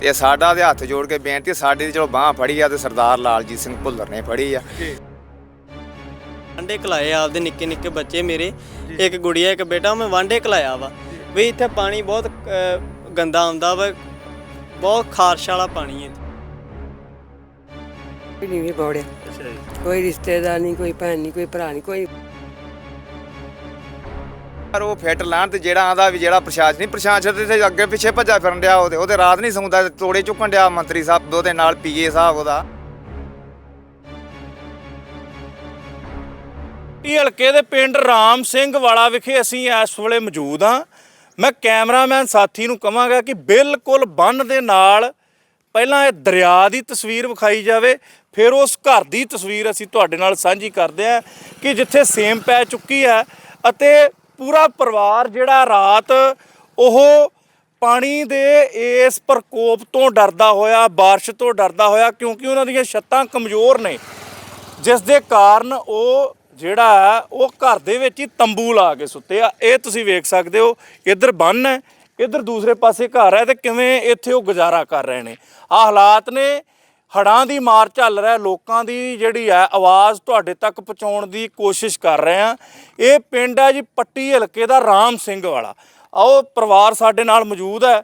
ਤੇ ਸਾਡਾ ਦੇ ਹੱਥ ਜੋੜ ਕੇ ਬੇਨਤੀ ਸਾਡੀ ਚਲੋ ਬਾਹ ਫੜੀ ਆ ਤੇ ਸਰਦਾਰ ਲਾਲਜੀਤ ਸਿੰਘ ਭੁੱਲਰ ਨੇ ਫੜੀ ਆ। ਵਾਂਡੇ ਕਲਾਏ ਆ ਆਪਦੇ ਨਿੱਕੇ ਨਿੱਕੇ ਬੱਚੇ ਮੇਰੇ ਇੱਕ ਗੁੜੀਆ ਇੱਕ ਬੇਟਾ ਮੈਂ ਵਾਂਡੇ ਕਲਾਇਆ ਵਾ। ਵੀ ਇੱਥੇ ਪਾਣੀ ਬਹੁਤ ਗੰਦਾ ਆਉਂਦਾ ਵਾ ਬਹੁਤ ਖਾਰਸ਼ ਵਾਲਾ ਪਾਣੀ ਹੈ। ਕੋਈ ਨਹੀਂ ਵੀ ਅੱਛਾ ਜੀ। ਕੋਈ ਰਿਸ਼ਤੇਦਾਰ ਨਹੀਂ ਕੋਈ ਭੈਣ ਨਹੀਂ ਕੋਈ ਭਰਾ ਨਹੀਂ ਕੋਈ ਪਰ ਉਹ ਫਿੱਟ ਲਾਣ ਤੇ ਜਿਹੜਾ ਆਂਦਾ ਵੀ ਜਿਹੜਾ ਪ੍ਰਸ਼ਾਸਨ ਨਹੀਂ ਪ੍ਰਸ਼ਾਸਨ ਤੇ ਅੱਗੇ ਪਿੱਛੇ ਭੱਜਾ ਫਿਰਨ ਡਿਆ ਉਹਦੇ ਉਹਦੇ ਰਾਤ ਨਹੀਂ ਸੌਂਦਾ, ਤੋੜੇ ਚੁੱਕਣ ਡਿਆ ਮੰਤਰੀ ਸਾਹਿਬ, ਉਹਦੇ ਨਾਲ ਪੀਏ ਸਾਹਿਬ ਉਹਦਾ। ਇਹ ਹਲਕੇ ਦੇ ਪਿੰਡ ਰਾਮ ਸਿੰਘ ਵਾਲਾ ਵਿਖੇ ਅਸੀਂ ਇਸ ਵੇਲੇ ਮੌਜੂਦ ਹਾਂ। ਮੈਂ ਕੈਮਰਾਮੈਨ ਸਾਥੀ ਨੂੰ ਕਹਾਂਗਾ ਕਿ ਬਿਲਕੁਲ ਬੰਨ ਦੇ ਨਾਲ ਪਹਿਲਾਂ ਇਹ ਦਰਿਆ ਦੀ ਤਸਵੀਰ ਵਿਖਾਈ ਜਾਵੇ, ਫਿਰ ਉਸ ਘਰ ਦੀ ਤਸਵੀਰ ਅਸੀਂ ਤੁਹਾਡੇ ਨਾਲ ਸਾਂਝੀ ਕਰਦੇ ਹਾਂ ਕਿ ਜਿੱਥੇ ਸੇਮ ਪੈ ਚੁੱਕੀ ਹੈ ਅਤੇ ਪੂਰਾ ਪਰਿਵਾਰ ਜਿਹੜਾ ਰਾਤ ਉਹ ਪਾਣੀ ਦੇ ਇਸ ਪ੍ਰਕੋਪ ਤੋਂ ਡਰਦਾ ਹੋਇਆ بارش ਤੋਂ ਡਰਦਾ ਹੋਇਆ ਕਿਉਂਕਿ ਉਹਨਾਂ ਦੀਆਂ ਛੱਤਾਂ ਕਮਜ਼ੋਰ ਨੇ ਜਿਸ ਦੇ ਕਾਰਨ ਉਹ ਜਿਹੜਾ ਹੈ ਉਹ ਘਰ ਦੇ ਵਿੱਚ ਹੀ ਤੰਬੂ ਲਾ ਕੇ ਸੁੱਤੇ ਆ ਇਹ ਤੁਸੀਂ ਵੇਖ ਸਕਦੇ ਹੋ ਇੱਧਰ ਬੰਨ ਹੈ ਇੱਧਰ ਦੂਸਰੇ ਪਾਸੇ ਘਰ ਹੈ ਤੇ ਕਿਵੇਂ ਇੱਥੇ ਉਹ ਗੁਜ਼ਾਰਾ ਕਰ ਰਹੇ ਨੇ ਆ ਹਾਲਾਤ ਨੇ ਹੜਾਂ ਦੀ ਮਾਰ ਝੱਲ ਰਿਹਾ, ਲੋਕਾਂ ਦੀ ਜਿਹੜੀ ਹੈ ਆਵਾਜ਼ ਤੁਹਾਡੇ ਤੱਕ ਪਹੁੰਚਾਉਣ ਦੀ ਕੋਸ਼ਿਸ਼ ਕਰ ਰਹੇ ਆ ਇਹ ਪਿੰਡ ਹੈ ਜੀ ਪੱਟੀ ਹਲਕੇ ਦਾ ਰਾਮ ਸਿੰਘ ਵਾਲਾ। ਆਓ, ਪਰਿਵਾਰ ਸਾਡੇ ਨਾਲ ਮੌਜੂਦ ਹੈ।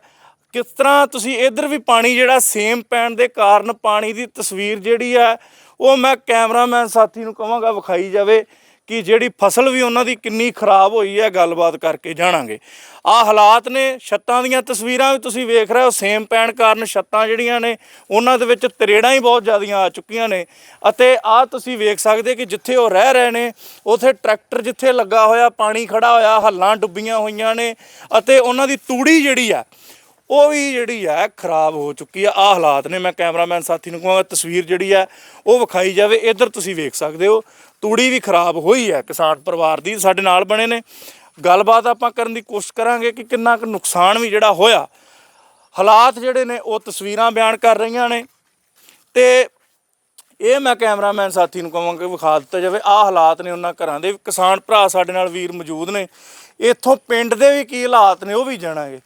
ਕਿਸ ਤਰ੍ਹਾਂ ਤੁਸੀਂ ਇਧਰ ਵੀ ਪਾਣੀ ਜਿਹੜਾ ਸੇਮ ਪੈਣ ਦੇ ਕਾਰਨ ਪਾਣੀ ਦੀ ਤਸਵੀਰ ਜਿਹੜੀ ਹੈ, ਉਹ ਮੈਂ ਕੈਮਰਾਮੈਨ ਸਾਥੀ ਨੂੰ ਕਹਾਂਗਾ ਵਿਖਾਈ ਜਾਵੇ। ਕਿ ਜਿਹੜੀ ਫਸਲ ਵੀ ਉਹਨਾਂ ਦੀ ਕਿੰਨੀ ਖਰਾਬ ਹੋਈ ਹੈ, ਗੱਲਬਾਤ ਕਰਕੇ ਜਾਣਾਂਗੇ। ਆ ਹਾਲਾਤ ਨੇ, ਛੱਤਾਂ ਦੀਆਂ ਤਸਵੀਰਾਂ ਵੀ ਤੁਸੀਂ ਵੇਖ ਰਹੇ ਹੋ, ਸੇਮ ਪੈਣ ਕਾਰਨ ਛੱਤਾਂ ਜਿਹੜੀਆਂ ਨੇ, ਉਹਨਾਂ ਦੇ ਵਿੱਚ ਤਰੇੜਾਂ ਹੀ ਬਹੁਤ ਜ਼ਿਆਦੀਆਂ ਆ ਚੁੱਕੀਆਂ ਨੇ। ਅਤੇ ਆ ਤੁਸੀਂ ਵੇਖ ਸਕਦੇ ਕਿ ਜਿੱਥੇ ਉਹ ਰਹਿ ਰਹੇ ਨੇ, ਉਥੇ ਟਰੈਕਟਰ ਜਿੱਥੇ ਲੱਗਾ ਹੋਇਆ, ਪਾਣੀ ਖੜਾ ਹੋਇਆ, ਹੱਲਾਂ ਡੁੱਬੀਆਂ ਹੋਈਆਂ ਨੇ, ਅਤੇ ਉਹਨਾਂ ਦੀ ਤੂੜੀ ਜਿਹੜੀ ਆ ਉਹ ਵੀ ਜਿਹੜੀ ਹੈ ਖਰਾਬ ਹੋ ਚੁੱਕੀ ਆ। ਆ ਹਾਲਾਤ ਨੇ, ਮੈਂ ਕੈਮਰਾਮੈਨ ਸਾਥੀ ਨੂੰ ਕਹਾਂਗਾ, ਤਸਵੀਰ ਜਿਹੜੀ ਹੈ ਉਹ ਵਿਖਾਈ ਜਾਵੇ। ਇੱਧਰ ਤੁਸੀਂ ਵੇਖ ਸਕਦੇ ਹੋ, ਤੂੜੀ ਵੀ ਖਰਾਬ ਹੋਈ ਹੈ ਕਿਸਾਨ ਪਰਿਵਾਰ ਦੀ, ਸਾਡੇ ਨਾਲ ਬਣੇ ਨੇ। ਗੱਲਬਾਤ ਆਪਾਂ ਕਰਨ ਦੀ ਕੋਸ਼ਿਸ਼ ਕਰਾਂਗੇ ਕਿ ਕਿੰਨਾ ਕੁ ਨੁਕਸਾਨ ਵੀ ਜਿਹੜਾ ਹੋਇਆ। ਹਾਲਾਤ ਜਿਹੜੇ ਨੇ, ਉਹ ਤਸਵੀਰਾਂ ਬਿਆਨ ਕਰ ਰਹੀਆਂ ਨੇ। ਤੇ ਇਹ ਮੈਂ ਕੈਮਰਾਮੈਨ ਸਾਥੀ ਨੂੰ ਕਹਾਂਗਾ, ਵਿਖਾ ਦਿੱਤਾ ਜਾਵੇ। ਆਹ ਹਾਲਾਤ ਨੇ ਉਹਨਾਂ ਘਰਾਂ ਦੇ। ਕਿਸਾਨ ਭਰਾ ਸਾਡੇ ਨਾਲ ਵੀਰ ਮੌਜੂਦ ਨੇ। ਇੱਥੋਂ ਪਿੰਡ ਦੇ ਵੀ ਕੀ ਹਾਲਾਤ ਨੇ, ਉਹ ਵੀ ਜਾਣਾਂਗੇ।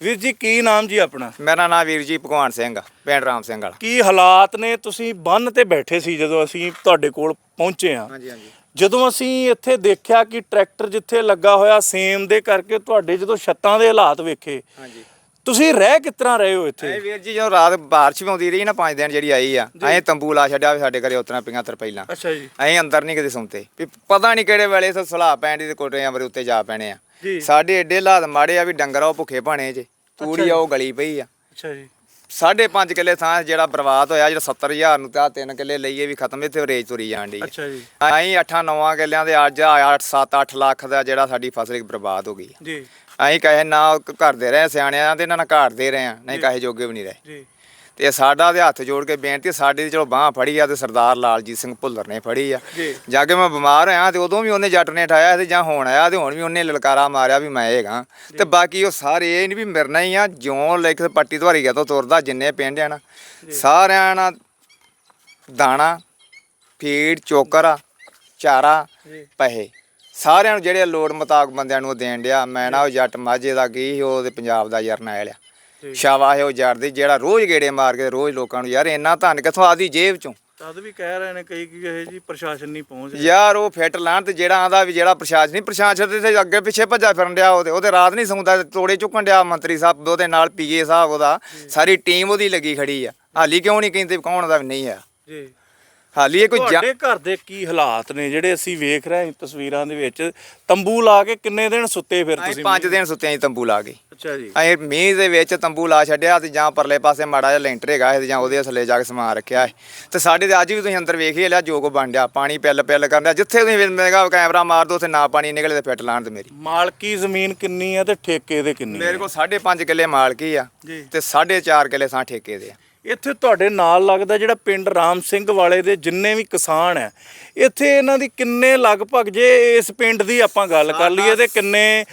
ਵੀਰ ਜੀ ਕੀ ਨਾਮ ਜੀ ਆਪਣਾ? ਮੇਰਾ ਨਾਮ ਵੀਰ ਜੀ ਭਗਵਾਨ ਸਿੰਘ ਆ, ਪਿੰਡ ਰਾਮ ਸਿੰਘ ਵਾਲਾ। ਕੀ ਹਾਲਾਤ ਨੇ? ਤੁਸੀਂ ਬੰਨ ਤੇ ਬੈਠੇ ਸੀ ਜਦੋਂ ਅਸੀਂ ਤੁਹਾਡੇ ਕੋਲ ਪਹੁੰਚੇ ਆ ਹਾਂਜੀ ਹਾਂਜੀ। ਜਦੋਂ ਅਸੀਂ ਇੱਥੇ ਦੇਖਿਆ ਕਿ ਟਰੈਕਟਰ ਜਿੱਥੇ ਲੱਗਾ ਹੋਇਆ ਸੇਮ ਦੇ ਕਰਕੇ ਤੁਹਾਡੇ ਜਦੋਂ ਛੱਤਾਂ ਦੇ ਹਾਲਾਤ ਵੇਖੇ ਹਾਂਜੀ। ਤੁਸੀਂ ਰਹਿ ਕਿਸ ਤਰ੍ਹਾਂ ਰਹੇ ਹੋ ਐ ਇੱਥੇ ਵੀਰ ਜੀ ਜਦੋਂ ਰਾਤ ਬਾਰਿਸ਼ ਵੀ ਆਉਂਦੀ ਰਹੀ ਨਾ ਪੰਜ ਦਿਨ ਜਿਹੜੀ ਆਈ ਆ ਐਂ ਤੰਬੂ ਲਾ ਛੱਡਿਆ ਵੀ ਸਾਡੇ ਘਰੇ ਉਤਰਾ ਪਈਆਂ ਤਰਪਾਈਲਾਂ ਅੱਛਾ ਜੀ। ਐਂ ਅੰਦਰ ਨਹੀਂ ਕਦੇ ਸੌਂਤੇ ਵੀ ਪਤਾ ਨਹੀਂ ਕਿਹੜੇ ਵੇਲੇ ਸ ਸਲਾਹ ਪੈਣ ਦੀ ਤੇ ਕੋਟਿਆਂ ਵਰੇ ਉੱਤੇ ਜਾ ਪੈਣੇ ਆ। ਜੀ। ਸਾਡੇ ਏਡੇ ਹਾਲਾਤ ਮਾੜੇ ਆ ਵੀ ਡੰਗਰ ਆ ਉਹ ਭੁੱਖੇ ਭਾਣੇ ਜੇ। ਤੂੜੀ ਆ ਉਹ ਗਲੀ ਪਈ ਆ। ਅੱਛਾ ਜੀ। ਸਾਢੇ ਪੰਜ ਕਿੱਲੇ ਥਾਂ ਜਿਹੜਾ ਬਰਬਾਦ ਹੋਇਆ ਜਿਹੜਾ 70000 ਨੂੰ ਤੇ ਤਿੰਨ ਕਿੱਲੇ ਲਈਏ ਵੀ ਖਤਮ ਇੱਥੇ ਰੇਜ ਤੁਰੀ ਜਾਣ ਦੀ ਅੱਛਾ ਜੀ। ਐਂ 8-9 ਕਿੱਲਿਆਂ ਦੇ ਅੱਜ 8 7-8 ਲੱਖ ਦਾ ਜਿਹੜਾ ਸਾਡੀ ਫਸਲ ਬਰਬਾਦ ਹੋ ਗਈ ਜੀ। ਐਂ ਕਹੇ ਨਾ ਕਰਦੇ ਰਹੇ ਸਿਆਣਿਆਂ ਤੇ ਇਹਨਾਂ ਨਾਲ ਘਾੜਦੇ ਰਹੇ ਆ ਨਹੀਂ ਕਹੇ ਜੋਗੇ ਵੀ ਨਹੀਂ ਰਹੇ। ਜੀ। ਤੇ ਸਾਡਾ ਦੇ ਹੱਥ ਜੋੜ ਕੇ ਬੇਨਤੀ ਸਾਡੀ ਦੀ ਚਲੋ ਬਾਹ ਫੜੀ ਆ ਤੇ ਸਰਦਾਰ ਲਾਲਜੀਤ ਸਿੰਘ ਭੁੱਲਰ ਨੇ ਫੜੀ ਆ। ਜੀ। ਕੇ ਮੈਂ ਬਿਮਾਰ ਹੋਇਆ ਤੇ ਉਦੋਂ ਵੀ ਉਹਨੇ ਜੱਟ ਨੇ ਠਾਇਆ ਤੇ ਜਾਂ ਹੁਣ ਆਇਆ ਤੇ ਹੁਣ ਵੀ ਉਹਨੇ ਲਲਕਾਰਾ ਮਾਰਿਆ ਵੀ ਮੈਂ ਹੈਗਾ। ਤੇ ਬਾਕੀ ਉਹ ਸਾਰੇ ਇਹ ਨਹੀਂ ਵੀ ਮਿਰਨਾ ਹੀ ਆ ਜਿਉਂ ਲਿਖ ਪੱਟੀ ਧਵਾਰੀ ਗਿਆ ਤੋਂ ਤੁਰਦਾ ਜਿੰਨੇ ਪਿੰਡ ਆ ਨਾ। ਸਾਰਿਆਂ ਨਾਲ ਦਾਣਾ ਫੀਡ ਚੋਕਰ ਚਾਰਾ। ਪੈਸੇ। ਸਾਰਿਆਂ ਨੂੰ ਜਿਹੜੇ ਲੋੜ ਮੁਤਾਬਕ ਬੰਦਿਆਂ ਨੂੰ ਦੇਣ ਡਿਆ ਮੈਂ ਨਾ ਉਹ ਜੱਟ ਮਾਝੇ ਦਾ ਕੀ ਉਹ ਤੇ ਪੰਜਾਬ ਦਾ ਜਰਨੈਲ ਆ। ਜੀ। ਸ਼ਾਬਾਸ਼ ਉਹ ਜੱਟ ਦੀ ਜਿਹੜਾ ਰੋਜ਼ ਗੇੜੇ ਮਾਰ ਕੇ ਰੋਜ਼ ਲੋਕਾਂ ਨੂੰ ਯਾਰ ਇੰਨਾ ਧਨ ਕਿੱਥੋਂ ਆਦੀ ਜੇਬ ਚੋਂ? ਤਦ ਵੀ ਕਹਿ ਰਹੇ ਨੇ ਕਈ ਕਿ ਇਹ ਜੀ ਪ੍ਰਸ਼ਾਸਨ ਨਹੀਂ ਪਹੁੰਚ ਰਿਹਾ। ਯਾਰ ਉਹ ਫਿੱਟ ਲਾਣ ਤੇ ਜਿਹੜਾ ਆਂਦਾ ਵੀ ਜਿਹੜਾ ਪ੍ਰਸ਼ਾਸਨ ਨਹੀਂ ਪ੍ਰਸ਼ਾਸਨ ਤੇ ਅੱਗੇ ਪਿੱਛੇ ਭੱਜਾ ਫਿਰਨ ਡਿਆ ਉਹਦੇ ਉਹਦੇ ਰਾਤ ਨਹੀਂ ਸੌਂਦਾ ਤੋੜੇ ਚੁੱਕਣ ਡਿਆ ਮੰਤਰੀ ਸਾਹਿਬ ਉਹਦੇ ਨਾਲ ਪੀਏ ਸਾਹਿਬ ਉਹਦਾ ਸਾਰੀ ਟੀਮ ਉਹਦੀ ਲੱਗੀ ਖੜੀ ਆ। ਹਾਲੀ ਕਿਉਂ ਨਹੀਂ ਕਹਿੰਦੇ ਕੌਣ ਦਾ ਵੀ ਨਹੀਂ ਆ ਜੀ। ਹਾਲੀ ਇਹ ਕੋਈ ਜਾ- ਤੁਹਾਡੇ ਘਰ ਦੇ ਕੀ ਹਾਲਾਤ ਨੇ ਜਿਹੜੇ ਅਸੀਂ ਵੇਖ ਰਹੇ ਹਾਂ ਤਸਵੀਰਾਂ ਦੇ ਵਿੱਚ? ਤੰਬੂ ਲਾ ਕੇ ਕਿੰਨੇ ਦਿਨ ਸੁੱਤੇ ਫਿਰ ਅਸੀਂ ਤੁਸੀਂ ਪੰਜ ਦਿਨ ਸੁੱਤੇ ਆਂ ਤੰਬੂ ਲਾ ਕੇ। ਅੱਛਾ ਜੀ। ਅਸੀਂ ਮੀਂਹ ਦੇ ਵਿੱਚ ਤੰਬੂ ਲਾ ਛੱਡਿਆ ਤੇ ਜਾਂ ਪਰਲੇ ਪਾਸੇ ਮਾੜਾ ਜਿਹਾ ਲੈਂਟਰ ਹੈਗਾ ਤੇ ਜਾਂ ਉਹਦੇ ਥੱਲੇ ਜਾ ਕੇ ਸਮਾਨ ਰੱਖਿਆ ਹੈ ਤੇ ਸਾਡੇ ਤੇ ਅੱਜ ਵੀ ਤੁਸੀਂ ਅੰਦਰ ਵੇਖ ਹੀ ਲਿਆ ਜੋ ਕੋ ਬਣ ਡਿਆ ਪਾਣੀ ਪਿੱਲ ਪਿੱਲ ਕਰਨ ਡਿਆ। ਜਿੱਥੇ ਤੁਸੀਂ ਮੇਗਾ ਕੈਮਰਾ ਮਾਰ ਦੋ ਉੱਥੇ ਨਾ ਪਾਣੀ ਨਿਕਲੇ ਤੇ ਫਿੱਟ ਲਾਣ ਤੇ ਮੇਰੀ। ਮਾਲਕੀ ਜ਼ਮੀਨ ਕਿੰਨੀ ਹੈ ਤੇ ਠੇਕੇ ਦੇ ਕਿੰਨੀ ਮੇਰੇ ਹੈ ਕੋਲ 5.5 ਕਿੱਲੇ ਮਾਲਕੀ ਆ ਜੀ। ਤੇ 4.5 ਕਿੱਲੇ ਸਾਂ ਠੇਕੇ ਦੇ ਆ। ਇੱਥੇ ਤੁਹਾਡੇ ਨਾਲ ਲੱਗਦਾ ਜਿਹੜਾ ਪਿੰਡ ਰਾਮ ਸਿੰਘ ਵਾਲੇ ਦੇ ਜਿੰਨੇ ਵੀ ਕਿਸਾਨ ਹੈ ਇੱਥੇ ਇਹਨਾਂ ਦੀ ਕਿੰਨੇ ਲਗਭਗ ਜੇ ਇਸ ਪਿੰਡ ਦੀ ਆਪਾਂ ਗੱਲ ਕਰ ਲਈਏ ਤੇ ਕਿੰਨੇ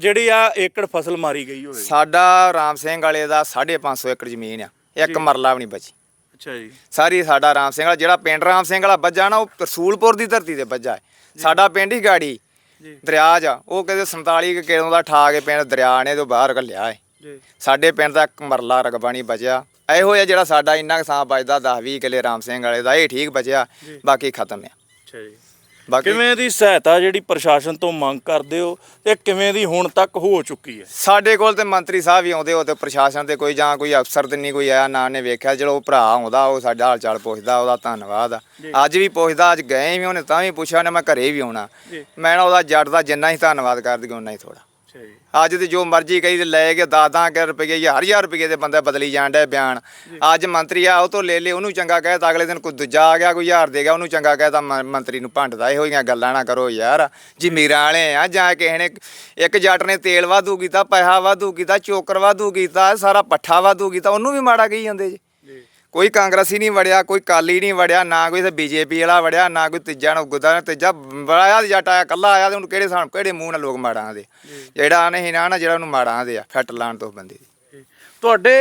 ਜਿਹੜੀ ਆ ਏਕੜ ਫਸਲ ਮਾਰੀ ਗਈ ਹੋਵੇ? ਸਾਡਾ ਰਾਮ ਸਿੰਘ ਵਾਲੇ ਦਾ 550 ਏਕੜ ਜ਼ਮੀਨ ਆ ਇੱਕ ਮਰਲਾ ਵੀ ਨਹੀਂ ਬਚੀ। ਅੱਛਾ ਜੀ। ਸਾਰੀ ਸਾਡਾ ਰਾਮ ਸਿੰਘ ਵਾਲਾ ਜਿਹੜਾ ਪਿੰਡ ਰਾਮ ਸਿੰਘ ਵਾਲਾ ਬੱਜਾ ਨਾ ਉਹ ਰਸੂਲਪੁਰ ਦੀ ਧਰਤੀ ਤੇ ਬੱਜਾ ਹੈ। ਸਾਡਾ ਪਿੰਡ ਹੀ ਗਾੜੀ ਜੀ। ਦਰਿਆ ਜਾ ਉਹ ਕਹਿੰਦੇ 47 ਕੁ ਕਿਲੋਂ ਦਾ ਠਾ ਕੇ ਪਿੰਡ ਦਰਿਆ ਨੇ ਤੋਂ ਬਾਹਰ ਘੱਲਿਆ ਹੈ। ਜੀ। ਸਾਡੇ ਪਿੰਡ ਦਾ ਇੱਕ ਮਰਲਾ ਰਕਬਾ ਨਹੀਂ ਬਚਿਆ ਇਹੋ ਜਿਹਾ ਜਿਹੜਾ ਸਾਡਾ ਇੰਨਾ ਕਿਸਾਂ ਬਚਦਾ 10 20 ਕਿੱਲੇ ਰਾਮ ਸਿੰਘ ਵਾਲੇ ਦਾ ਇਹ ਠੀਕ ਬਚਿਆ ਬਾਕੀ ਖਤਮ ਆ। ਅੱਛਾ ਜੀ। ਬਾਕੀ ਕਿਵੇਂ ਦੀ ਸਹਾਇਤਾ ਜਿਹੜੀ ਪ੍ਰਸ਼ਾਸਨ ਤੋਂ ਮੰਗ ਕਰਦੇ ਹੋ ਤੇ ਕਿਵੇਂ ਦੀ ਹੁਣ ਤੱਕ ਹੋ ਚੁੱਕੀ ਹੈ? ਸਾਡੇ ਕੋਲ ਤੇ ਮੰਤਰੀ ਸਾਹਿਬ ਵੀ ਆਉਂਦੇ ਉਹ ਤੇ ਪ੍ਰਸ਼ਾਸਨ ਤੇ ਕੋਈ ਜਾਂ ਕੋਈ ਅਫਸਰ ਤੇ ਨਹੀਂ ਕੋਈ ਆਇਆ ਨਾ ਨੇ ਵੇਖਿਆ ਚਲੋ ਉਹ ਭਰਾ ਆਉਂਦਾ ਉਹ ਸਾਡਾ ਹਾਲ ਚਾਲ ਪੁੱਛਦਾ ਉਹਦਾ ਧੰਨਵਾਦ ਆ। ਅੱਜ ਵੀ ਪੁੱਛਦਾ ਅੱਜ ਗਏ ਵੀ ਉਹਨੇ ਤਾਂ ਵੀ ਪੁੱਛਿਆ ਉਹਨੇ ਮੈਂ ਘਰੇ ਵੀ ਆਉਣਾ। ਮੈਂ ਨਾ ਉਹਦਾ ਜੱਟ ਦਾ ਜਿੰਨਾ ਹੀ ਧੰਨਵਾਦ ਕਰ ਦਈਏ ਉਨਾ ਹੀ ਥੋੜਾ ਅੱਛਾ ਜੀ। ਅੱਜ ਤੇ ਜੋ ਮਰਜ਼ੀ ਕਹੀ ਤੇ ਲੈ ਕੇ 10 ਕੇ ਰੁਪਏ ਹਜ਼ਾਰ ਹਜ਼ਾਰ ਰੁਪਏ ਦੇ ਬੰਦੇ ਬਦਲੀ ਜਾਣ ਡੇ ਬਿਆਨ। ਅੱਜ ਮੰਤਰੀ ਆ ਉਹ ਤੋਂ ਲੈ ਲੈ ਉਹਨੂੰ ਚੰਗਾ ਕਹੇ ਤਾਂ ਅਗਲੇ ਦਿਨ ਕੋਈ ਦੂਜਾ ਆ ਗਿਆ ਕੋਈ ਹਜ਼ਾਰ ਦੇ ਗਿਆ ਉਹਨੂੰ ਚੰਗਾ ਕਹੇ ਤਾਂ ਮ- ਮੰਤਰੀ ਨੂੰ ਭੰਡਦਾ ਇਹੋ ਜਿਹੀਆਂ ਗੱਲਾਂ ਨਾ ਕਰੋ ਯਾਰ। ਜ਼ਮੀਰਾਂ ਵਾਲੇ ਆ ਜਾਂ ਕਿਸੇ ਨੇ ਇੱਕ ਜੱਟ ਨੇ ਤੇਲ ਵਾਧੂ ਕੀਤਾ ਪੈਸਾ ਵਾਧੂ ਕੀਤਾ ਚੋਕਰ ਵਾਧੂ ਕੀਤਾ ਸਾਰਾ ਪੱਠਾ ਵਾਧੂ ਕੀਤਾ ਉਹਨੂੰ ਵੀ ਮਾੜਾ ਕਹੀ ਜਾਂਦੇ ਜੀ। ਕੋਈ ਕਾਂਗਰਸੀ ਨਹੀਂ ਵੜਿਆ ਕੋਈ ਕਾਲੀ ਨਹੀਂ ਵੜਿਆ ਨਾ ਕੋਈ ਤੇ ਬੀਜੇਪੀ ਵਾਲਾ ਵੜਿਆ ਨਾ ਕੋਈ ਤੀਜਾ ਨਾ ਗੁੱਦਾ ਤੀਜਾ ਬੜਾਇਆ ਜੱਟ ਆਇਆ ਕੱਲਾ ਆਇਆ ਤੇ ਉਹਨੂੰ ਕਿਹੜੇ ਸਾਨ ਕਿਹੜੇ ਮੂੰਹ ਨਾਲ ਲੋਕ ਮਾੜਾਂ ਦੇ ਜਿਹੜਾ ਨਹੀਂ ਨਾ ਜਿਹੜਾ ਉਹਨੂੰ ਮਾੜਾਂ ਦੇ ਆ ਫੱਟ ਲਾਣ ਤੋਂ ਬੰਦੇ ਤੁਹਾਡੇ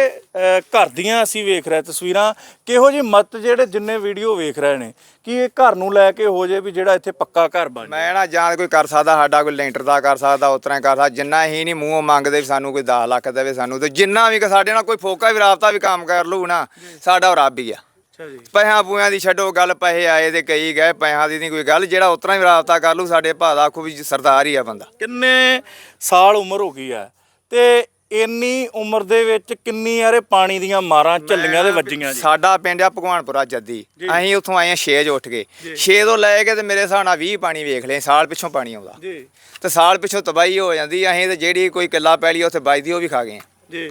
ਘਰ ਦੀਆਂ ਅਸੀਂ ਵੇਖ ਰਹੇ ਤਸਵੀਰਾਂ ਕਿਹੋ ਜੀ ਮਤ ਜਿਹੜੇ ਜਿੰਨੇ ਵੀਡੀਓ ਵੇਖ ਰਹੇ ਨੇ ਕਿ ਇਹ ਘਰ ਨੂੰ ਲੈ ਕੇ ਹੋ ਜੇ ਵੀ ਜਿਹੜਾ ਇੱਥੇ ਪੱਕਾ ਘਰ ਬਣ ਮੈਂ ਨਾ ਜਾਂ ਕੋਈ ਕਰ ਸਕਦਾ ਸਾਡਾ ਕੋਈ ਲੈਂਟਰ ਦਾ ਕਰ ਸਕਦਾ ਉਤਰਾ ਕਰ ਸਕਦਾ ਜਿੰਨਾ ਹੀ ਨਹੀਂ ਮੂੰਹੋਂ ਮੰਗਦੇ ਵੀ ਸਾਨੂੰ ਕੋਈ 10 ਲੱਖ ਦੇਵੇ ਸਾਨੂੰ ਤੇ ਜਿੰਨਾ ਵੀ ਸਾਡੇ ਨਾਲ ਕੋਈ ਫੋਕਾ ਵੀ ਰਾਬਤਾ ਵੀ ਕੰਮ ਕਰ ਲੂ ਨਾ ਸਾਡਾ ਉਹ ਰੱਬ ਹੀ ਆ। ਅੱਛਾ ਜੀ। ਪੈਸਿਆਂ ਪੂਆਂ ਦੀ ਛੱਡੋ ਗੱਲ ਪੈਸੇ ਆਏ ਤੇ ਕਈ ਗਏ ਪੈਸਿਆਂ ਦੀ ਨਹੀਂ ਕੋਈ ਗੱਲ ਜਿਹੜਾ ਉਤਰਾ ਵੀ ਰਾਬਤਾ ਕਰ ਲੂ ਸਾਡੇ ਭਾ ਦਾ ਆਖੂ ਵੀ ਸਰਦਾਰ ਹੀ ਆ ਬੰਦਾ। ਕਿੰਨੇ ਸਾਲ ਉਮਰ ਹੋ ਗਈ ਹੈ ਤੇ ਇੰਨੀ ਉਮਰ ਦੇ ਵਿੱਚ ਕਿੰਨੀ ਯਾਰੇ ਪਾਣੀ ਦੀਆਂ ਮਾਰਾਂ ਝੱਲੀਆਂ ਦੇ ਵੱਜੀਆਂ ਜੀ। ਸਾਡਾ ਪਿੰਡ ਆ ਭਗਵਾਨਪੁਰਾ ਜੱਦੀ। ਅਸੀਂ ਉੱਥੋਂ ਆਏ ਆ 6 ਵਜੇ ਉੱਠ ਕੇ। 6 ਤੋਂ ਲੈ ਕੇ ਤੇ ਮੇਰੇ ਹਿਸਾਬ ਨਾਲ 20 ਪਾਣੀ ਵੇਖ ਲਏ ਸਾਲ ਪਿੱਛੋਂ ਪਾਣੀ ਆਉਂਦਾ। ਜੀ। ਤੇ ਸਾਲ ਪਿੱਛੋਂ ਤਬਾਹੀ ਹੋ ਜਾਂਦੀ ਅਸੀਂ ਤੇ ਜਿਹੜੀ ਕੋਈ ਕਿੱਲਾ ਪੈਲੀ ਉੱਥੇ ਵੱਜਦੀ ਉਹ ਵੀ ਖਾ ਗਏ ਜੀ।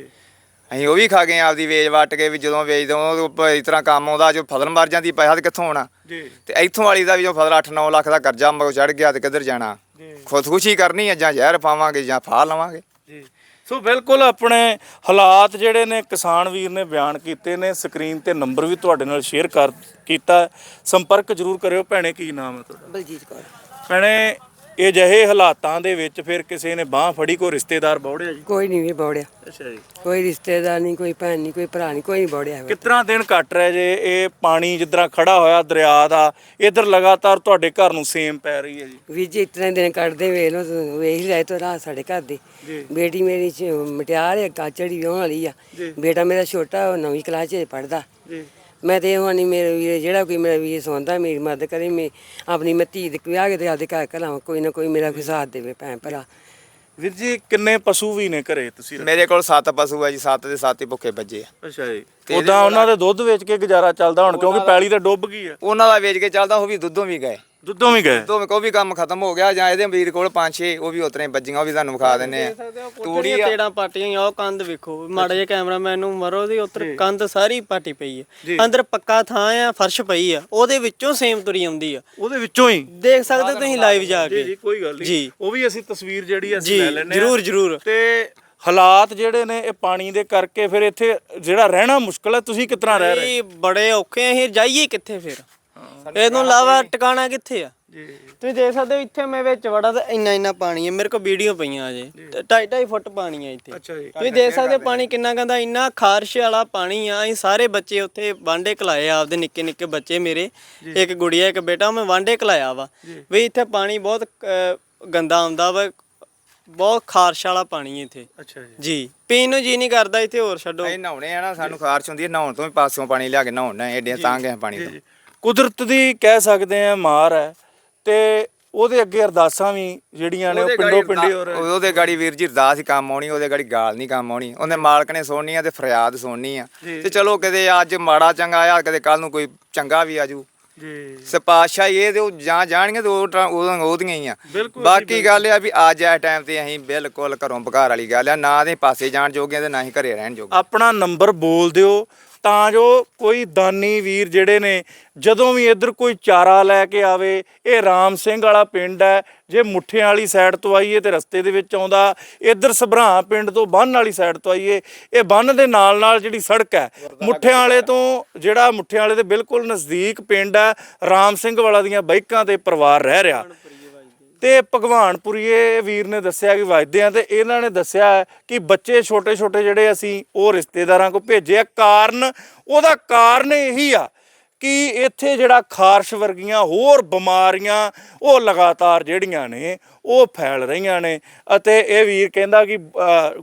ਅਸੀਂ ਉਹ ਵੀ ਖਾ ਗਏ ਆਪਦੀ ਵੇਚ ਵੱਟ ਕੇ ਵੀ ਜਦੋਂ ਵੇਚਦੇ ਉਹ ਪ- ਇਸ ਤਰ੍ਹਾਂ ਕੰਮ ਆਉਂਦਾ ਜੋ ਫਸਲ ਮਰ ਜਾਂਦੀ ਪੈਸਾ ਤੇ ਕਿੱਥੋਂ ਆਉਣਾ? ਜੀ। ਤੇ ਇੱਥੋਂ ਵਾਲੀ ਦਾ ਵੀ ਜੋ ਫਸਲ 8-9 ਲੱਖ ਦਾ ਕਰਜ਼ਾ ਮਗਰ ਚੜ ਗਿਆ ਤੇ ਕਿੱਧਰ ਜਾਣਾ? ਖੁਦਕੁਸ਼ੀ ਕਰਨੀ ਹੈ ਜਾਂ ਜ਼ਹਿਰ ਪਾਵਾਂਗੇ ਜਾਂ ਫਾਹ ਲਵਾਂਗੇ। ਸੋ ਬਿਲਕੁਲ ਆਪਣੇ ਹਾਲਾਤ ਜਿਹੜੇ ਨੇ ਕਿਸਾਨ ਵੀਰ ਨੇ ਬਿਆਨ ਕੀਤੇ ਨੇ ਸਕਰੀਨ ਤੇ ਨੰਬਰ ਵੀ ਤੁਹਾਡੇ ਨਾਲ ਸ਼ੇਅਰ ਕਰ ਕੀਤਾ। ਸੰਪਰਕ ਜਰੂਰ ਕਰਿਓ। ਭੈਣੇ ਕੀ ਨਾਮ ਹੈ ਤੁਹਾਡਾ? ਬਲਜੀਤ ਕੌਰ। ਭੈਣੇ ਇਹ ਜਿਹੇ ਹਾਲਾਤਾਂ ਦੇ ਵਿੱਚ ਫਿਰ ਕਿਸੇ ਨੇ ਬਾਹ ਫੜੀ ਕੋ ਰਿਸ਼ਤੇਦਾਰ ਬੌੜਿਆ ਜੀ? ਕੋਈ ਨਹੀਂ ਵੀ ਬੌੜਿਆ। ਅੱਛਾ ਜੀ। ਕੋਈ ਰਿਸ਼ਤੇਦਾਰ ਨਹੀਂ ਕੋਈ ਭੈਣ ਨਹੀਂ ਕੋਈ ਭਰਾ ਨਹੀਂ ਕੋਈ ਨਹੀਂ ਬੌੜਿਆ ਹੈਗਾ। ਕਿਤਨਾ ਦਿਨ ਕੱਟ ਰਿਹਾ ਜੇ ਇਹ ਪਾਣੀ ਜਿੱਦਾਂ ਖੜਾ ਹੋਇਆ ਦਰਿਆ ਦਾ ਇਧਰ ਲਗਾਤਾਰ ਤੁਹਾਡੇ ਘਰ ਨੂੰ ਸੇਮ ਪੈ ਰਹੀ ਹੈ ਜੀ? ਵੀਰ ਜੀ ਇਤਨੇ ਦਿਨ ਕੱਢਦੇ ਵੇਖ ਲੋ ਵੇਖ ਹੀ ਰਹੇ ਤੋ ਰਾਤ ਸਾਡੇ ਘਰ ਦੀ। ਬੇਟੀ ਮੇਰੀ ਚ ਮਟਿਆਰ ਹੈ ਕਾਚੜੀ ਵਿਆਹਣ ਵਾਲੀ ਆ। ਬੇਟਾ ਮੇਰਾ ਛੋਟਾ ਉਹ ਨਵੀਂ ਕਲਾਸ ਚ ਪੜਦਾ ਜੀ। ਮੈਂ ਤੇ ਨਹੀਂ ਮੇਰੇ ਵੀਰ ਜਿਹੜਾ ਕੋਈ ਮੇਰਾ ਵੀਰ ਸੌਂਦਾ ਮੇਰੀ ਮਦਦ ਕਰੇ ਮੈਂ ਆਪਣੀ ਮੈਂ ਧੀ ਦੇ ਵਿਆਹ ਕੇ ਤੇ ਆਪਦੇ ਘਰ ਘਲਾਵਾਂ ਕੋਈ ਨਾ ਕੋਈ ਮੇਰਾ ਕੋਈ ਸਾਥ ਦੇਵੇ ਭੈਣ ਭਰਾ। ਵੀਰ ਜੀ ਕਿੰਨੇ ਪਸ਼ੂ ਵੀ ਨੇ ਘਰੇ ਤੁਸੀਂ? ਮੇਰੇ ਕੋਲ 7 ਪਸ਼ੂ ਆ ਜੀ 7 ਦੇ 7 ਹੀ ਭੁੱਖੇ ਬੱਜੇ ਆ। ਅੱਛਾ ਜੀ। ਤੇ ਉਦਾਂ ਉਹਨਾਂ ਦੇ ਦੁੱਧ ਵੇਚ ਕੇ ਗੁਜ਼ਾਰਾ ਚੱਲਦਾ ਹੁਣ ਕਿਉਂਕਿ ਪੈਲੀ ਤਾਂ ਡੁੱਬ ਗਈ ਹੈ ਉਹਨਾਂ ਦਾ ਵੇਚ ਕੇ ਚੱਲਦਾ ਉਹ ਵੀ ਦੁੱਧੋਂ ਵੀ ਗਏ। ਦੁੱਧੋਂ ਵੀ ਗਏ? ਦੁੱਧੋਂ ਕੋ ਵੀ ਕੰਮ ਖਤਮ ਹੋ ਗਿਆ ਜਾਂ ਇਹਦੇ ਵੀਰ ਕੋਲ 5-6 ਉਹ ਵੀ ਉਤਰੇ ਬੱਜੀਆਂ ਉਹ ਵੀ ਤੁਹਾਨੂੰ ਵਿਖਾ ਦਿੰਨੇ ਆ। ਤੂੜੀ ਤੇੜਾਂ ਪਾਟੀਆਂ ਹੋਈਆਂ, ਉਹ ਕੰਧ ਵੇਖੋ ਮਾੜਾ ਜਿਹਾ ਕੈਮਰਾਮੈਨ ਨੂੰ ਮਰੋ ਦੀ ਉੱਤਰ ਕੰਧ ਸਾਰੀ ਪਾਟੀ ਪਈ ਹੈ ਅੰਦਰ ਪੱਕਾ ਥਾਂ ਆ ਫਰਸ਼ ਪਈ ਆ ਉਹਦੇ ਵਿੱਚੋਂ ਸੇਮ ਤੁਰੀ ਆਉਂਦੀ ਆ। ਉਹਦੇ ਵਿੱਚੋਂ ਹੀ? ਦੇਖ ਸਕਦੇ ਤੁਸੀਂ ਲਾਈਵ ਜਾ ਜੀ ਕੇ। ਜੀ ਕੋਈ ਗੱਲ ਨਹੀਂ। ਜੀ। ਉਹ ਵੀ ਅਸੀਂ ਤਸਵੀਰ ਜਿਹੜੀ ਅਸੀਂ ਜੀ ਲੈ ਲੈਣੇ ਜਰੂਰ ਜਰੂਰ। ਤੇ ਹਾਲਾਤ ਜਿਹੜੇ ਨੇ ਇਹ ਪਾਣੀ ਦੇ ਕਰਕੇ ਫਿਰ ਇੱਥੇ ਜਿਹੜਾ ਰਹਿਣਾ ਮੁਸ਼ਕਲ ਹੈ ਤੁਸੀਂ ਕਿਤਨਾ ਰਹਿ ਰਹੇ ਇਹ ਬੜੇ ਔਖੇ ਆ ਇਹ ਜਾਈਏ ਕਿੱਥੇ ਫਿਰ? ਇਹਨੂੰ ਇਲਾਵਾ ਟਿਕਾਣਾ ਕਿੱਥੇ ਆ? ਜੀ। ਤੁਸੀਂ ਦੇਖ ਸਕਦੇ ਹੋ ਇੱਥੇ ਮੈਂ ਵਿੱਚ ਵੜਾ ਤਾਂ ਇੰਨਾ ਇੰਨਾ ਪਾਣੀ ਹੈ ਮੇਰੇ ਕੋਲ ਵੀਡੀਓ ਪਈਆਂ ਅਜੇ ਢਾਈ ਢਾਈ ਫੁੱਟ ਪਾਣੀ ਹੈ ਇੱਥੇ। ਅੱਛਾ ਜੀ। ਤੁਸੀਂ ਦੇਖ ਸਕਦੇ ਹੋ ਪਾਣੀ ਕਿੰਨਾ ਗੰਦਾ ਇੰਨਾ ਖਾਰਸ਼ ਵਾਲਾ ਪਾਣੀ ਆ। ਅਸੀਂ ਸਾਰੇ ਬੱਚੇ ਉੱਥੇ ਵਾਂਡੇ ਕਲਾਏ ਆ ਆਪਦੇ ਨਿੱਕੇ ਨਿੱਕੇ ਬੱਚੇ ਮੇਰੇ। ਇੱਕ ਗੁੜੀਆ ਇੱਕ ਬੇਟਾ ਮੈਂ ਵਾਂਡੇ ਕਲਾਇਆ ਵਾ। ਵੀ ਇੱਥੇ ਪਾਣੀ ਬਹੁਤ ਅਹ, ਗੰਦਾ ਆਉਂਦਾ ਵਾ। ਬਹੁਤ ਖਾਰਸ਼ ਵਾਲਾ ਪਾਣੀ ਹੈ ਇੱਥੇ। ਅੱਛਾ ਜੀ। ਜੀ। ਪੀਣ ਨੂੰ ਜੀ ਨਹੀਂ ਕਰਦਾ ਇੱਥੇ ਹੋਰ ਛੱਡੋ। ਅਸੀਂ ਨਹਾਉਣੇ ਆ ਨਾ ਸਾਨੂੰ ਖਾਰਸ਼ ਹੁੰਦੀ ਹੈ ਨਹਾਉਣ ਤੋਂ ਵੀ ਪਾਸਿਓਂ ਪਾਣੀ ਲਿਆ ਕੇ ਨਹਾਉਣਾ ਏਡੇ ਤੰਗ ਹੈ ਪਾਣੀ ਤੋਂ। ਕੁਦਰਤ ਦੀ ਕਹਿ ਸਕਦੇ ਆ ਮਾਰ ਹੈ ਤੇ ਉਹਦੇ ਅੱਗੇ ਅਰਦਾਸਾਂ ਵੀ ਜਿਹੜੀਆਂ ਨੇ ਉਹ ਪਿੰਡੋ ਪਿੰਡੀ ਹੋ ਅਰਦਾ- ਉਹਦੇ ਗਾੜੀ ਵੀਰ ਜੀ ਅਰਦਾਸ ਹੀ ਕੰਮ ਆਉਣੀ ਉਹਦੇ ਗਾੜੀ ਗਾਲ ਨਹੀਂ ਕੰਮ ਆਉਣੀ। ਉਹਨੇ ਮਾਲਕ ਨੇ ਸੁਣਨੀ ਆ ਤੇ ਫਰਿਆਦ ਸੁਣਨੀ ਆ। ਤੇ ਚਲੋ ਕਿਤੇ ਅੱਜ ਮਾੜਾ ਚੰਗਾ ਆ ਕਦੇ ਕੱਲ ਨੂੰ ਕੋਈ ਚੰਗਾ ਵੀ ਆਜੂ ਜੀ। ਸਪਾਸ਼ਾ ਇਹ ਤੇ ਉਹ ਜਾਂ ਜਾਣਗੇ ਤੇ ਉਹ ਉਹਦੀਆਂ ਹੀ ਆ। ਬਾਕੀ ਗੱਲ ਆ ਵੀ ਅੱਜ ਇਸ ਟਾਈਮ ਤੇ ਅਸੀਂ ਬਿਲਕੁਲ ਘਰੋਂ ਬਘਾਰ ਵਾਲੀ ਗੱਲ ਆ ਨਾ ਦੇ ਪਾਸੇ ਜਾਣ ਜੋਗੇ ਤੇ ਨਾ ਹੀ ਘਰੇ ਰਹਿਣ ਜੋਗੇ। ਆਪਣਾ ਨੰਬਰ ਬੋਲ ਦਿਓ ਤਾਂ ਜੋ ਕੋਈ ਦਾਨੀ ਵੀਰ ਜਿਹੜੇ ਨੇ ਜਦੋਂ ਵੀ ਇੱਧਰ ਕੋਈ ਚਾਰਾ ਲੈ ਕੇ ਆਵੇ ਇਹ ਰਾਮ ਸਿੰਘ ਵਾਲਾ ਪਿੰਡ ਹੈ ਜੇ ਮੁੱਠਿਆਂ ਵਾਲੀ ਸਾਈਡ ਤੋਂ ਆਈਏ ਤੇ ਰਸਤੇ ਦੇ ਵਿੱਚ ਆਉਂਦਾ ਇੱਧਰ ਸਭਰਾਂ ਪਿੰਡ ਤੋਂ ਬੰਨ ਵਾਲੀ ਸਾਈਡ ਤੋਂ ਆਈਏ ਇਹ ਬੰਨ ਦੇ ਨਾਲ ਨਾਲ ਜਿਹੜੀ ਸੜਕ ਹੈ ਮੁੱਠਿਆਂ ਵਾਲੇ ਤੋਂ ਜਿਹੜਾ ਮੁੱਠਿਆਂ ਵਾਲੇ ਦੇ ਬਿਲਕੁਲ ਨਜ਼ਦੀਕ ਪਿੰਡ ਹੈ ਰਾਮ ਸਿੰਘ ਵਾਲਾ ਦੀਆਂ ਬਾਈਕਾਂ ਤੇ ਪਰਿਵਾਰ ਰਹਿ ਰਿਹਾ। ਤੇ ਭਗਵਾਨਪੁਰੀਏ ਵੀਰ ਨੇ ਦੱਸਿਆ ਕਿ ਵਜਦੇ ਆ ਤੇ ਇਹਨਾਂ ਨੇ ਦੱਸਿਆ ਕਿ ਬੱਚੇ ਛੋਟੇ ਛੋਟੇ ਜਿਹੜੇ ਅਸੀਂ ਉਹ ਰਿਸ਼ਤੇਦਾਰਾਂ ਕੋ ਭੇਜੇ ਆ। ਕਾਰਨ, ਉਹਦਾ ਕਾਰਨ ਇਹੀ ਆ ਕਿ ਇੱਥੇ ਜਿਹੜਾ ਖਾਰਸ਼ ਵਰਗੀਆਂ ਹੋਰ ਬਿਮਾਰੀਆਂ ਉਹ ਲਗਾਤਾਰ ਜਿਹੜੀਆਂ ਨੇ, ਉਹ ਫੈਲ ਰਹੀਆਂ ਨੇ ਅਤੇ ਇਹ ਵੀਰ ਕਹਿੰਦਾ ਕਿ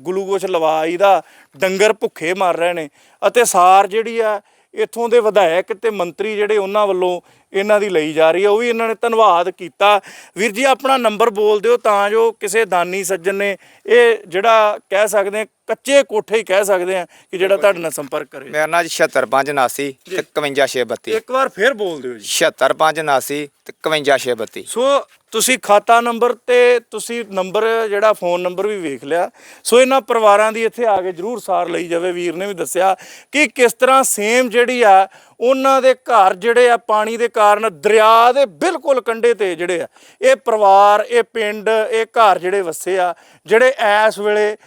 ਗਲੂਕੋਸ਼ ਲਵਾਈ ਦਾ ਡੰਗਰ ਭੁੱਖੇ ਮਰ ਰਹੇ ਨੇ ਅਤੇ ਸਾਰ ਜਿਹੜੀ ਆ, ਇੱਥੋਂ ਦੇ ਵਿਧਾਇਕ ਤੇ ਮੰਤਰੀ ਜਿਹੜੇ ਉਹਨਾਂ ਵੱਲੋਂ ਇਹਨਾਂ ਦੀ ਲਈ ਜਾ ਰਹੀ ਹੈ ਉਹ ਵੀ ਇਹਨਾਂ ਨੇ ਧੰਨਵਾਦ ਕੀਤਾ। ਵੀਰ ਜੀ ਆਪਣਾ ਨੰਬਰ ਬੋਲ ਦਿਓ ਤਾਂ ਜੋ ਕਿਸੇ ਦਾਨੀ ਸੱਜਣ ਨੇ ਇਹ ਜਿਹੜਾ ਕਹਿ ਸਕਦੇ ਆ ਕੱਚੇ ਕੋਠੇ ਹੀ ਕਹਿ ਸਕਦੇ ਆ ਕਿ ਜਿਹੜਾ ਤੁਹਾਡੇ ਨਾਲ ਸੰਪਰਕ ਕਰੇ। ਮੇਰਾ ਨਾਂ ਜੀ 76579 ਤੇ 51632 ਇੱਕ ਵਾਰ ਫੇਰ ਬੋਲ ਦਿਓ ਜੀ। 76579 ਤੇ 51632 ਸੋ ਤੁਸੀਂ ਖਾਤਾ ਨੰਬਰ ਤੇ ਤੁਸੀਂ ਨੰਬਰ ਜਿਹੜਾ ਫੋਨ ਨੰਬਰ ਵੀ ਵੇਖ ਲਿਆ। ਸੋ ਇਹਨਾਂ ਪਰਿਵਾਰਾਂ ਦੀ ਇੱਥੇ ਆ ਕੇ ਜਰੂਰ ਸਾਰ ਲਈ ਜਾਵੇ। ਵੀਰ ਨੇ ਵੀ ਦੱਸਿਆ ਕਿ ਕਿਸ ਤਰ੍ਹਾਂ ਸੇਮ ਜਿਹੜੀ ਆ ਉਹਨਾਂ ਦੇ ਘਰ ਜਿਹੜੇ ਆ ਪਾਣੀ ਦੇ ਕਾਰਨ ਦਰਿਆ ਦੇ ਬਿਲਕੁਲ ਕੰਢੇ ਤੇ ਜਿਹੜੇ ਆ, ਇਹ ਪਰਿਵਾਰ, ਇਹ ਪਿੰਡ, ਇਹ ਘਰ ਜਿਹੜੇ ਵਸੇ ਆ, ਜਿਹੜੇ ਇਸ ਵੇਲੇ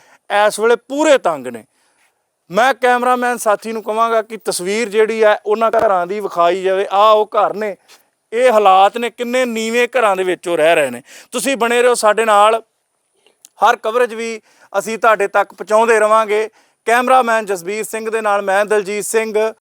ਇਸ ਵੇਲੇ ਪੂਰੇ ਤੰਗ ਨੇ। ਮੈਂ ਕੈਮਰਾਮੈਨ ਸਾਥੀ ਨੂੰ ਕਹਾਂਗਾ ਕਿ ਤਸਵੀਰ ਜਿਹੜੀ ਆ, ਉਹਨਾਂ ਘਰਾਂ ਦੀ ਵਿਖਾਈ ਜਾਵੇ। ਆ ਉਹ ਘਰ ਨੇ। ਇਹ ਹਾਲਾਤ ਨੇ ਕਿੰਨੇ ਨੀਵੇਂ ਘਰਾਂ ਦੇ ਵਿੱਚ ਉਹ ਰਹਿ ਰਹੇ ਨੇ। ਤੁਸੀਂ ਬਣੇ ਰਹੋ ਸਾਡੇ ਨਾਲ। ਹਰ ਕਵਰੇਜ ਵੀ ਅਸੀਂ ਤੁਹਾਡੇ ਤੱਕ ਪਹੁੰਚਾਉਂਦੇ ਰਵਾਂਗੇ। ਕੈਮਰਾਮੈਨ ਜਸਬੀਰ ਸਿੰਘ ਦੇ ਨਾਲ ਮੈਂ ਦਲਜੀਤ ਸਿੰਘ।